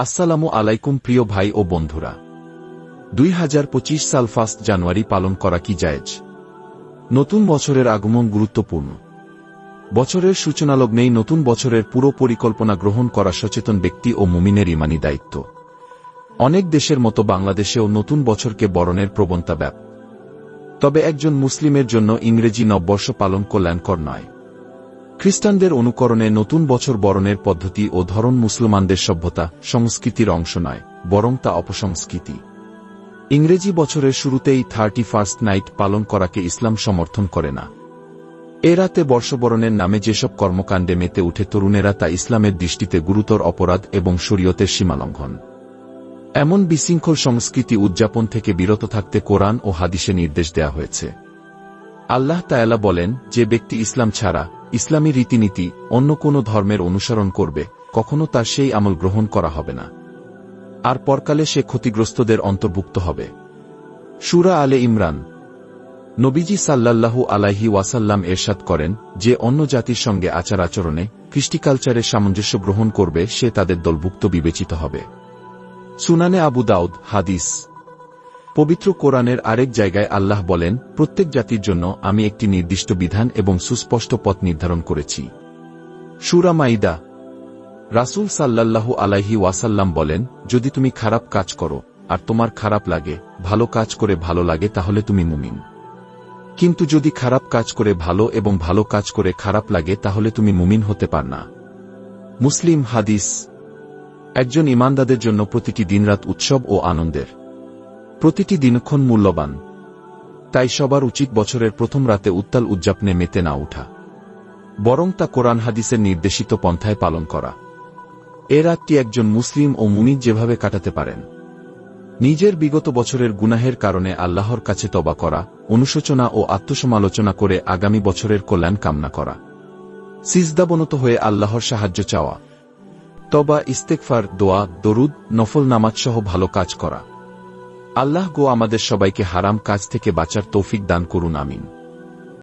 আসসালামু আলাইকুম প্রিয় ভাই ও বন্ধুরা। দুই হাজার পঁচিশ সাল ফার্স্ট জানুয়ারি পালন করা কি জায়েজ? নতুন বছরের আগমন গুরুত্বপূর্ণ। বছরের সূচনালগ্নেই নতুন বছরের পুরো পরিকল্পনা গ্রহণ করা সচেতন ব্যক্তি ও মুমিনের ইমানি দায়িত্ব। অনেক দেশের মতো বাংলাদেশেও নতুন বছরকে বরণের প্রবণতা ব্যাপ। তবে একজন মুসলিমের জন্য ইংরেজি নববর্ষ পালন কল্যাণকর নয়। খ্রিস্টানদের অনুকরণে নতুন বছর বরণের পদ্ধতি ও ধরন মুসলমানদের সভ্যতা, সংস্কৃতির অংশ নয়, বরং তা অপসংস্কৃতি। ইংরেজি বছরের শুরুতেই থার্টি ফার্স্ট নাইট পালন করাকে ইসলাম সমর্থন করে না। এ রাতে বর্ষবরণের নামে যেসব কর্মকাণ্ডে মেতে উঠে তরুণেরা তা ইসলামের দৃষ্টিতে গুরুতর অপরাধ এবং শরীয়তের সীমালঙ্ঘন। এমন বিশৃঙ্খল সংস্কৃতি উদযাপন থেকে বিরত থাকতে কোরআন ও হাদিসে নির্দেশ দেয়া হয়েছে। আল্লাহ তায়ালা বলেন, যে ব্যক্তি ইসলাম ছাড়া ইসলামী রীতিনীতি অন্য কোনো ধর্মের অনুসরণ করবে, কখনো তার সেই আমল গ্রহণ করা হবে না। আর পরকালে সে ক্ষতিগ্রস্তদের অন্তর্ভুক্ত হবে। সুরা আলে ইমরান। নবীজি সাল্লাল্লাহু আলাইহি ওয়াসাল্লাম এরশাদ করেন যে অন্য জাতির সঙ্গে আচার আচরণে কৃষ্টিকালচারের সামঞ্জস্য গ্রহণ করবে, সে তাদের দলভুক্ত বিবেচিত হবে। সুনানে আবু দাউদ, হাদিস। পবিত্র কোরআনের আরেক জায়গায় আল্লাহ বলেন, প্রত্যেক জাতির জন্য আমি একটি নির্দিষ্ট বিধান এবং সুস্পষ্ট পথ নির্ধারণ করেছি। সুরা মাইদা। রাসুল সাল্লাল্লাহু আলাইহি ওয়াসাল্লাম বলেন, যদি তুমি খারাপ কাজ করো, আর তোমার খারাপ লাগে, ভালো কাজ করে ভালো লাগে, তাহলে তুমি মুমিন। কিন্তু যদি খারাপ কাজ করে ভালো এবং ভালো কাজ করে খারাপ লাগে, তাহলে তুমি মুমিন হতে পার না। মুসলিম হাদিস। একজন ইমানদাদের জন্য প্রতিটি দিনরাত উৎসব ও আনন্দের। প্রতিটি দিনক্ষণ মূল্যবান। তাই সবার উচিত বছরের প্রথম রাতে উত্তাল উদযাপনে মেতে না ওঠা বরং তা কোরআন হাদিসের নির্দেশিত পন্থায় পালন করা। এ রাতটি একজন মুসলিম ও মুনিদ যেভাবে কাটাতে পারেন। নিজের বিগত বছরের গুনাহের কারণে আল্লাহর কাছে তবা করা, অনুশোচনা ও আত্মসমালোচনা করে আগামী বছরের কল্যাণ কামনা করা। সিজদাবনত হয়ে আল্লাহর সাহায্য চাওয়া। তবা ইস্তেকফার দোয়া, দরুদ, নফল নামাজসহ ভালো কাজ করা। আল্লাহ গো আমাদের সবাইকে হারাম কাজ থেকে বাঁচার তৌফিক দান করুন আমিন।